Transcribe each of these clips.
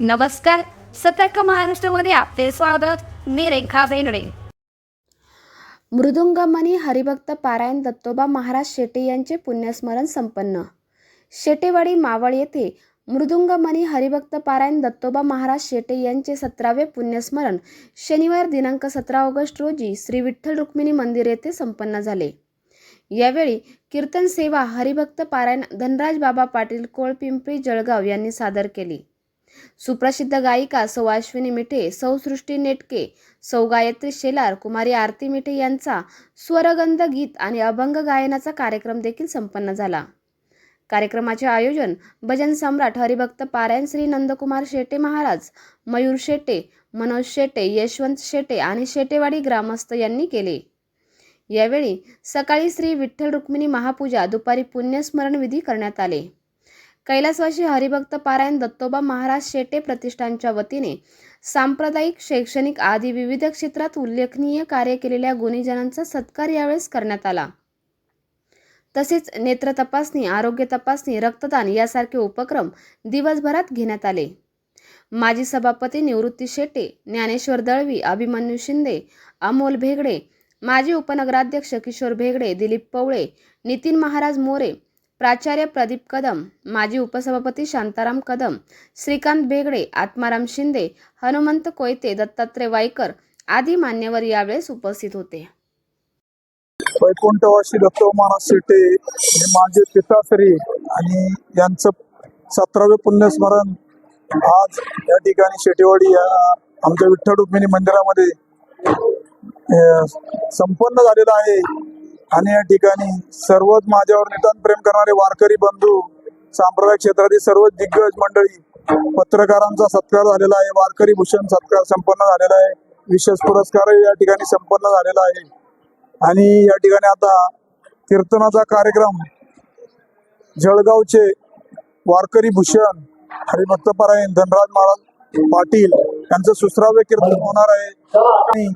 नमस्कार. सतर्क महाराष्ट्रामध्ये आपले स्वागत. मी रेखा बेनडे मृदुंगमणी हरिभक्त पारायण दत्तोबा महाराज शेटे यांचे पुण्यस्मरण संपन्न. शेटेवाडी मावळ येथे मृदुंगमणी हरिभक्त पारायण दत्तोबा महाराज शेटे यांचे सतरावे पुण्यस्मरण शनिवार दिनांक सतरा ऑगस्ट रोजी श्री विठ्ठल रुक्मिणी मंदिर येथे संपन्न झाले. यावेळी कीर्तन सेवा हरिभक्त पारायण धनराज बाबा पाटील कोळपिंपरी जळगाव यांनी सादर केली. सुप्रसिद्ध गायिका सौ अश्विनी मिठे सौ सृष्टी नेटके सौ गायत्री शेलार कुमारी आरती मिठे यांचा स्वरगंध गीत आणि अभंग गायनाचा कार्यक्रम देखील संपन्न झाला. कार्यक्रमाचे आयोजन भजन सम्राट हरिभक्त पारायण श्री नंदकुमार शेटे महाराज मयूर शेटे मनोज शेटे यशवंत शेटे आणि शेटेवाडी ग्रामस्थ यांनी केले. यावेळी सकाळी श्री विठ्ठल रुक्मिणी महापूजा दुपारी पुण्यस्मरण विधी करण्यात आले. कैलासवासी हरिभक्त पारायण दत्तोबा महाराज शेटे प्रतिष्ठानच्या वतीने सांप्रदायिक शैक्षणिक आदी विविध क्षेत्रात उल्लेखनीय कार्य केलेल्या गुणीजनांचा सत्कार यावेळेस करण्यात आला. तसेच नेत्र तपासणी आरोग्य तपासणी रक्तदान यासारखे उपक्रम दिवसभरात घेण्यात आले. माजी सभापती निवृत्ती शेटे ज्ञानेश्वर दळवी अभिमन्यू शिंदे अमोल भेगडे माजी उपनगराध्यक्ष किशोर भेगडे दिलीप पवळे नितीन महाराज मोरे प्राचार्य प्रदीप कदम माजी उपसभापती शांताराम कदम श्रीकांत बेगडे आत्माराम शिंदे हनुमंत कोयते दत्तात्रय वाईकर आदी मान्यवर यावेळेस उपस्थित होते. वैकुंठवासी दत्तोमाना शेटे हे माझे पिताश्री आणि यांचं सतरावे पुण्यस्मरण आज या ठिकाणी शेटेवाडी या आमच्या विठ्ठल रुक्मिणी मंदिरामध्ये संपन्न झालेलं आहे. आणि या ठिकाणी सर्वच माझ्यावर नितांत प्रेम करणारे वारकरी बंधू सांप्रदायिक क्षेत्रातील सर्व दिग्गज मंडळी पत्रकारांचा सत्कार झालेला आहे वारकरी भूषण सत्कार संपन्न झालेला आहे विशेष पुरस्कार या ठिकाणी संपन्न झालेला आहे. आणि या ठिकाणी आता कीर्तनाचा कार्यक्रम जळगावचे वारकरी भूषण हरिभक्तपरायण धनराज महाराज पाटील यांचं सुसरावे कीर्तन होणार आहे. आणि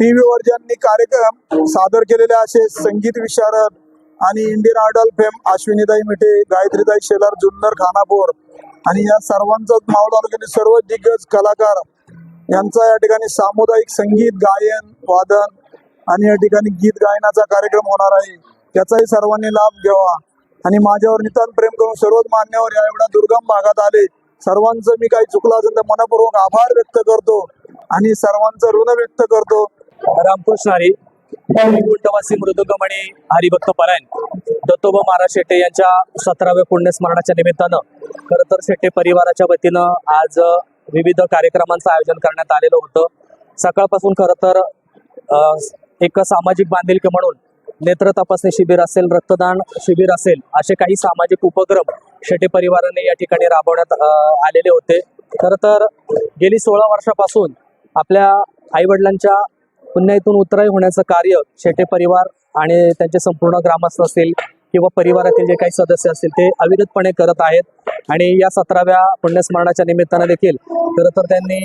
टीव्ही व्हीवर ज्यांनी कार्यक्रम सादर केलेले असे संगीत विशारद आणि इंडियन आयडल फेम अश्विनीताई मिठे गायत्रीताई शेलार जुन्नर खानापूर आणि या सर्वांचा मावळ तालुक्यातील सर्व दिग्गज कलाकार यांचा या ठिकाणी सामुदायिक संगीत गायन वादन आणि या ठिकाणी गीत गायनाचा कार्यक्रम होणार आहे. त्याचाही सर्वांनी लाभ घ्यावा. आणि माझ्यावर नितांत प्रेम करून सर्वच मान्यवर या एवढ्या दुर्गम भागात आले. सर्वांचं मी काही चुकलं असेल तर मनपूर्वक आभार व्यक्त करतो आणि सर्वांचं ऋण व्यक्त करतो. रामकृष्ण हरी वैकुंठवासी मृदुगमणी हरिभक्त परायण. दत्तोबा महाराज शेट्टे यांच्या सतराव्या पुण्यस्मरणाच्या निमित्तानं खरं तर शेट्टे परिवाराच्या वतीनं आज विविध कार्यक्रमांचं आयोजन करण्यात आलेलं होतं. सकाळपासून खरं तर एक सामाजिक बांधिलकी म्हणून नेत्र तपासणी शिबिर असेल रक्तदान शिबिर असेल असे काही सामाजिक उपक्रम शेटे परिवाराने या ठिकाणी राबवण्यात आलेले होते. खरं तर गेली सोळा वर्षापासून आपल्या आईवडिलांच्या पुण्यातून उतराई होण्याचं कार्य शेटे परिवार आणि त्यांचे संपूर्ण ग्रामस्थ असतील किंवा परिवारातील जे काही सदस्य असतील ते अविरतपणे करत आहेत. आणि या सतराव्या पुण्यस्मरणाच्या निमित्तानं देखील खरं तर त्यांनी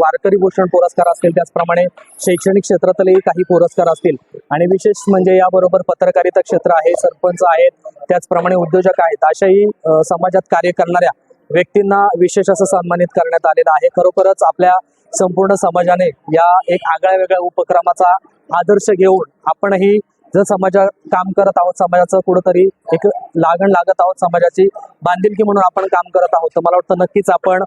वारकरी भूषण पुरस्कार असतील त्याचप्रमाणे शैक्षणिक क्षेत्रातलेही काही पुरस्कार असतील. आणि विशेष म्हणजे याबरोबर पत्रकारिता क्षेत्र आहे सरपंच आहेत त्याचप्रमाणे उद्योजक आहेत अशाही समाजात कार्य करणाऱ्या व्यक्तींना विशेष असं सन्मानित करण्यात आलेलं आहे. खरोखरच आपल्या संपूर्ण समाजाने या एक आगळ्या वेगळ्या उपक्रमाचा आदर्श घेऊन आपणही जर समाजात काम करत आहोत समाजाचं कुठंतरी एक लागण लागत आहोत समाजाची बांधिलकी म्हणून आपण काम करत आहोत तर मला वाटतं नक्कीच आपण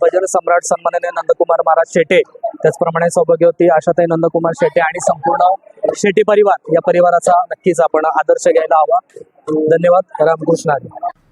भजन सम्राट सन्माननीय नंदकुमार महाराज शेटे त्याचप्रमाणे सौभाग्यवती आशाताई नंदकुमार शेटे आणि संपूर्ण शेटे परिवार या परिवाराचा नक्कीच आपण आदर्श घ्यायला हवा. धन्यवाद. रामकृष्ण